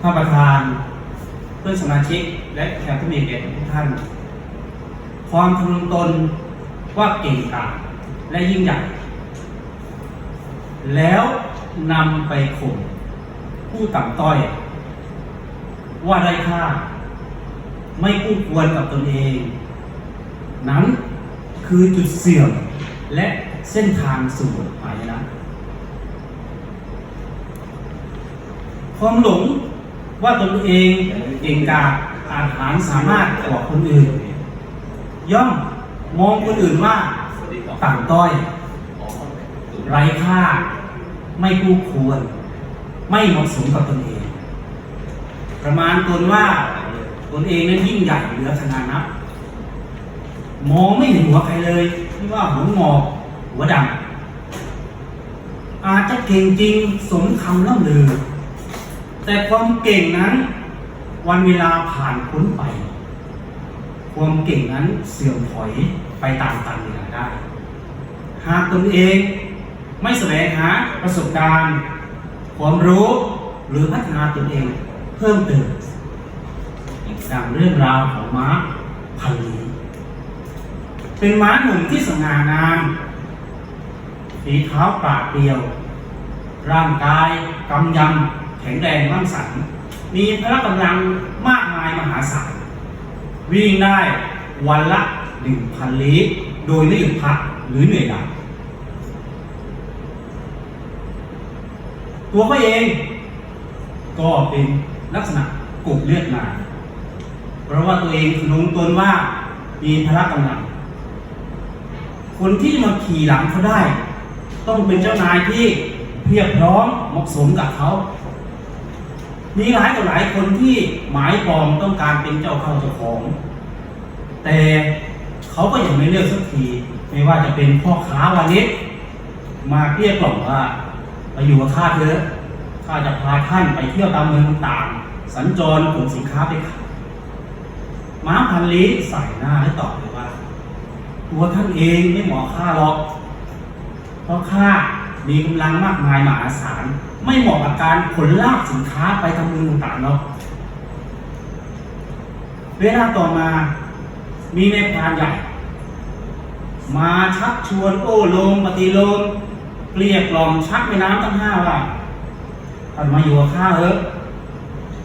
ท่านประธาน เพื่อนสมาชิกและแขกผู้มีเกียรติทุกท่าน ความทะนุตนว่าเก่งกาจและยิ่งใหญ่ แล้วนำไปข่มผู้ต่ำต้อย ว่าได้ค่า ไม่คู่ควรกับตนเอง นั้นคือจุดเสื่อมและเส้นทางสู่หายนะความหลง ว่าตนเองเก่งกาจอาจหารสามารถกว่าคนอื่น ย่อมมองคนอื่นว่าต่ำต้อย ไร้ค่า ไม่คู่ควร ไม่เหมาะสมกับตนเอง ประมาณตนว่าตนเองนั้นยิ่งใหญ่เหลือขนาดนับมองไม่เห็นหัวใครเลยไม่ว่าหัวงอกหัวดำอาจจะเก่งจริงสมคำล่ำลือ แต่ความเก่งนั้น วันเวลาผ่านพ้นไป ความเก่งนั้นเสื่อมถอยไปตามกาลเวลาได้ หากตนเองไม่แสวงหาประสบการณ์ ความรู้หรือพัฒนาตนเองเพิ่มเติมดังเรื่องราวของม้าพันลีเป็นม้าหนุ่มที่สง่างามฝีเท้าปาดเปรียว ร่างกายกำยำ แข็งแรงมั่นสันมีพละกำลังมากมายมหาศาลวิ่งได้วันละหนึ่งพันลี้โดยไม่หยุดพักหรือเหนื่อยลับตัวเขาเอง ก็เป็นลักษณะกลุ่มเลือดนายเพราะว่าตัวเองลงตนว่ามีพละกำลัง คนที่มาขี่หลังเขาได้ ต้องเป็นเจ้านายที่เพียบพร้อมเหมาะสมกับเขา มีหลายต่อหลายคนที่หมายปองต้องการเป็นเจ้าเข้าเจ้าของ แต่เขาก็ยังไม่เลือกสักที ไม่ว่าจะเป็นพ่อค้าวานิชมาเกลี้ยกล่อมว่าไปอยู่กับข้าเถอะข้าจะพาท่านไปเที่ยวตามเมืองต่างๆสัญจรขนสินค้าไปขายม้าพันลี้ใส่หน้าให้ตอบเลยว่า ตัวท่านเองไม่เหมาะข้าหรอก เพราะข้า มีกำลังมากมายมหาศาล ไม่เหมาะกับการขนลากสินค้าไปทำเมืองต่างๆหรอกเวลาต่อมามีในพรานใหญ่ มาชักชวนโอ้ลงปฏิโลมเกลียกล่อมชักแม่น้ำตั้งห้าว่าท่านมาอยู่กับข้าเถอะ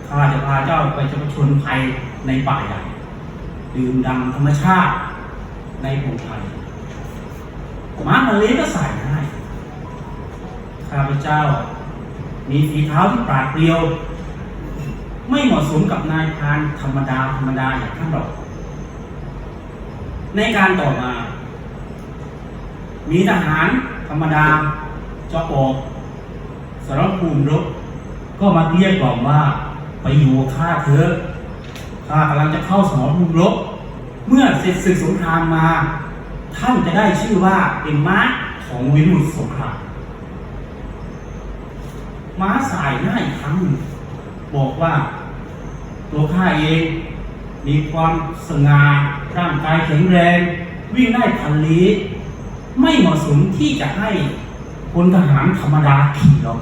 ข้าจะพาเจ้าไปจะชนภัยในป่าใหญ่ดื่มด่ำธรรมชาติในพงไทยม้ามันเลก็ใส่ให้ ข้าพเจ้า มีฝีเท้าที่ปราดเปรียว ไม่เหมาะสมกับนายพานธรรมดาธรรมดาอย่างท่านหรอก ในการต่อมา มีทหารธรรมดาจะออกสารภูมิรบก็มาเรียกกล่อมว่าไปอยู่ข้าเถอะข้ากำลังจะเข้าสมรภูมิรบเมื่อเสร็จศึกสงครามมา ท่านจะได้ชื่อว่าเป็นม้าของวิรุธสงคราม ม้าสายหน้าอีกครั้งหนึ่งบอกว่า ตัวข้าเอง มีความสง่าร่างกายแข็งแรง วิ่งได้พันลี้ไม่เหมาะสมที่จะให้พลทหารธรรมดาขี่หรอก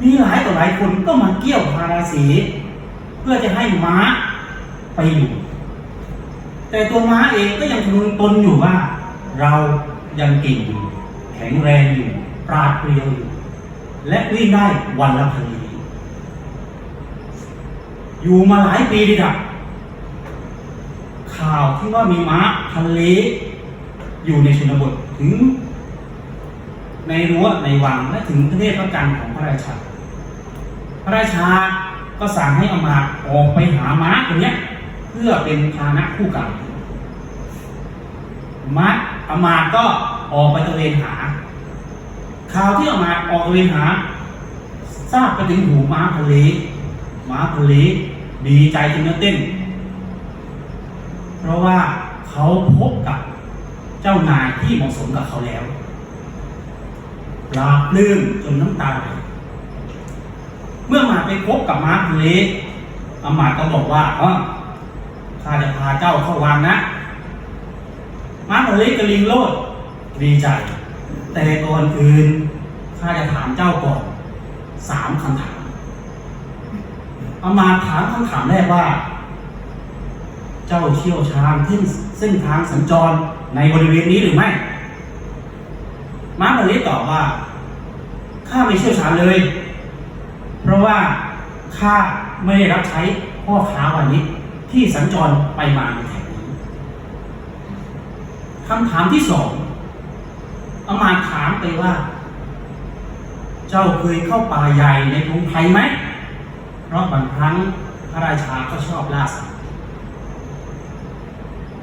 มีหลายต่อหลายคนก็มาเกี่ยวพาราสีเพื่อจะให้ม้าไปอยู่ แต่ตัวม้าเองก็ยังทนุนตนอยู่ว่า เรายังเก่งอยู่ แข็งแรงอยู่ ปราดเปรียวอยู่ และวิ่งได้วันละพันลี้อยู่มาหลายปีดีดับข่าวที่ว่ามีม้าพันลี้อยู่ในชนบทถึง ในรั้วในวังและถึงประเทศพระจันทร์ของพระราชา พระราชาก็สั่งให้อามาออกไปหาม้าตัวเนี้ย เพื่อเป็นพาหนะคู่กันม้าอามาก็ออกไปตะเวนหา ข่าวที่ออกมาออกตะเวนหาทราบไปถึงหูม้าพันลีม้าพันลีดีใจจนเนื้อเต้น เพราะว่าเขาพบกับเจ้านายที่เหมาะสมกับเขาแล้วปราบปลื้มจนน้ำตาไหลเมื่อมาไปพบกับม้าพันลีอามาตก็บอกว่าเออข้าจะพาเจ้าเข้าวังนะม้าพันลีกระลิงโลดดีใจ แต่ก่อนอื่นข้าจะถามเจ้าก่อนสามคำถามเอามาถามคำถามแรกว่า เจ้าเชี่ยวชาญเส้นเส้นทางสัญจรในบริเวณนี้หรือไม่ม้ามาลิตอบว่าข้าไม่เชี่ยวชาญเลย เพราะว่าข้าไม่ได้รับใช้พ่อค้าวานิชที่สัญจรไปมาในแถบนี้คำถามที่สอง อามาถามไปว่า เจ้าเคยเข้าป่าใหญ่ในกรุงไทยไหม เพราะบางครั้งพระราชาก็ชอบล่าสัตว์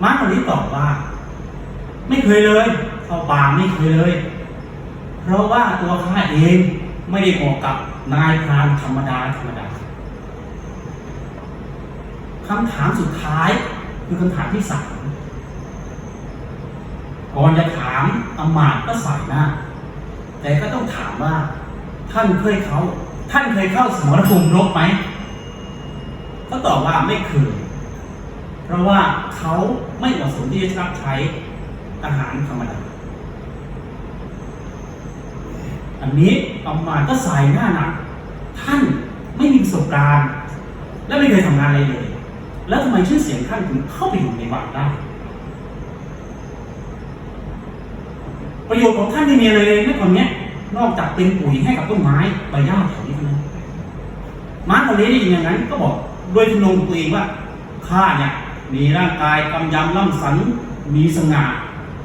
ม้าคนนี้ตอบว่า ไม่เคยเลย เข้าป่าไม่เคยเลย เพราะว่าตัวข้าเองไม่ได้เหมาะกับนายพรานธรรมดาธรรมดาคำถามสุดท้ายคือคำถามที่สามก่อนจะถ มอมาตก็ใส่หน้า แต่ก็ต้องถามว่า ท่านเคยเขา ท่านเคยเข้าสมรภูมิรบไหมก็ตอบว่าไม่เคย เพราะว่าเขาไม่เหมาะสมที่จะรับใช้อาหารธรรมดา อันนี้อำมาตก็ใส่หน้าหนัก ท่านไม่มีประสบการณ์ และไม่เคยทำงานอะไรเลย แล้วทำไมชื่อเสียงท่านถึงเข้าไปอยู่ในวังได้ ประโยชน์ของท่านไม่มีอะไรเลยแม้ตอนเนี้ย นอกจากเป็นปุ๋ยให้กับต้นไม้ใบหญ้าแถวนี้เท่านั้นม้าทะเลได้ยินอย่างนั้นก็บอกโดยทนงตัวเองว่าข้าเนี่ยมีร่างกายกำยำล่ำสันมีสง่า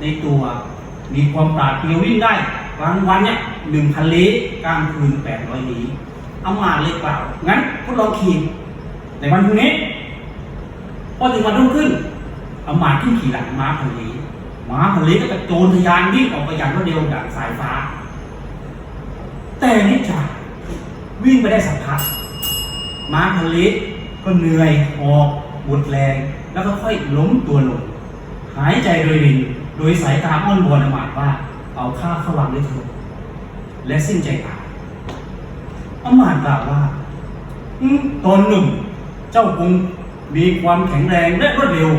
ในตัว มีความปราดเปรียววิ่งได้กลางวันเนี่ยหนึ่งพันลี้กลางคืนแปดร้อยลี้เอามาเลยกล่าวงั้นพวกเราขี่ในวันพรุ่งนี้พอถึงวันรุ่งขึ้นเอามาขึ้นขี่หลังม้าพันลี้ ม้าพันลี้ก็กระโจนทะยานวิ่งออกไปอย่างรวดเร็วดังสายฟ้า แต่นิจาวิ่งไปได้สักพักม้าพันลี้ก็เหนื่อยหอบหมดแรง แล้วก็ค่อยล้มตัวลง หายใจโดยรินโดยสายตาอ้อนวอนอมาตย์ว่า เอาข้าเข้าวังด้วยเถิดและสิ้นใจตายอมาตย์กล่าวว่าตอนหนึ่งเจ้าคงมีความแข็งแรงและรวดเร็ว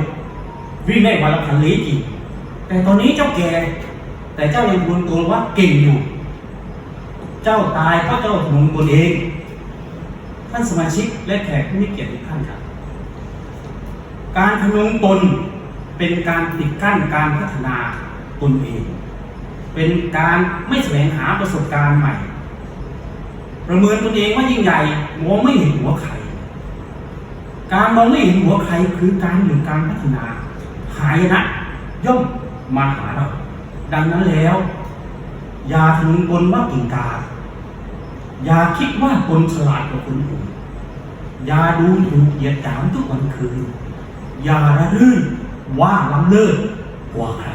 วิ่งได้วันละพันลี้จริง แต่ตอนนี้เจ้าแก่ แต่เจ้ายังบูนตัวว่าเก่งอยู่ เจ้าตายเพราะเจ้าหนุนตนเอง ท่านสมาชิกและแขกผู้มีเกียรติทุกท่านครับ การพนุงตนเป็นการปิดกั้นการพัฒนาตนเอง เป็นการไม่แสวงหาประสบการณ์ใหม่ ประเมินตนเองว่ายิ่งใหญ่มองไม่เห็นหัวใครการมองไม่เห็นหัวใครคือการหยุดการพัฒนาหายนะย่อม มาหาเราดังนั้นแล้ว อย่าทึงบนว่าเก่งกา อย่าคิดว่าตนฉลาดกว่าคนอื่นอย่าดูถูกเหยียดหยามทุกวันคืน อย่าระลื่นว่าล้ำเลิศกว่าใคร